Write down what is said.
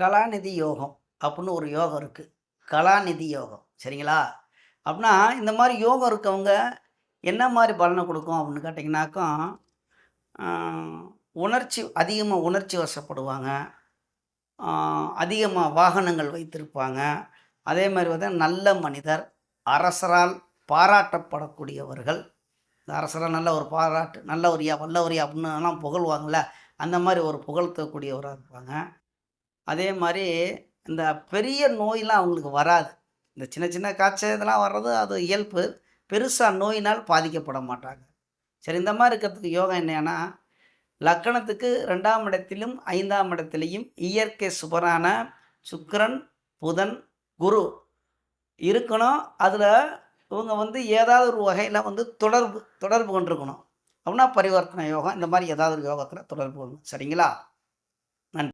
கலாநிதி யோகம் அப்படின்னு ஒரு யோகம் இருக்குது கலாநிதி யோகம். சரிங்களா? அப்படின்னா இந்த மாதிரி யோகம் இருக்கவங்க என்ன மாதிரி பலனை கொடுக்கும் அப்படின்னு கேட்டிங்கனாக்கா உணர்ச்சி அதிகமாக உணர்ச்சி வசப்படுவாங்க. அதிகமாக வாகனங்கள் வைத்திருப்பாங்க. அதே மாதிரி வந்து நல்ல மனிதர் அரசரால் பாராட்டப்படக்கூடியவர்கள். இந்த அரசரால் நல்ல ஒரு பாராட்டு நல்ல நல்லவரியா வல்லவரியா அப்படின்னு எல்லாம் புகழ்வாங்கள்ல அந்த மாதிரி ஒரு புகழ்த்தக்கூடியவராக இருப்பாங்க. அதே மாதிரி இந்த பெரிய நோயெலாம் அவங்களுக்கு வராது. இந்த சின்ன சின்ன காய்ச்சல் இதெல்லாம் வர்றது அது இயல்பு. பெருசாக நோயினால் பாதிக்கப்பட மாட்டாங்க. சரி இந்த மாதிரி இருக்கிறதுக்கு யோகா என்னன்னா லக்கணத்துக்கு ரெண்டாம் இடத்திலும் ஐந்தாம் இடத்திலையும் இயற்கை சுபரான சுக்கரன் புதன் குரு இருக்கணும். அதில் இவங்க வந்து ஏதாவது ஒரு வகையில் வந்து தொடர்பு தொடர்பு கொண்டிருக்கணும். அப்படின்னா பரிவர்த்தனை யோகம் இந்த மாதிரி ஏதாவது ஒரு யோகத்தில் தொடர்பு கொள்ளணும். சரிங்களா?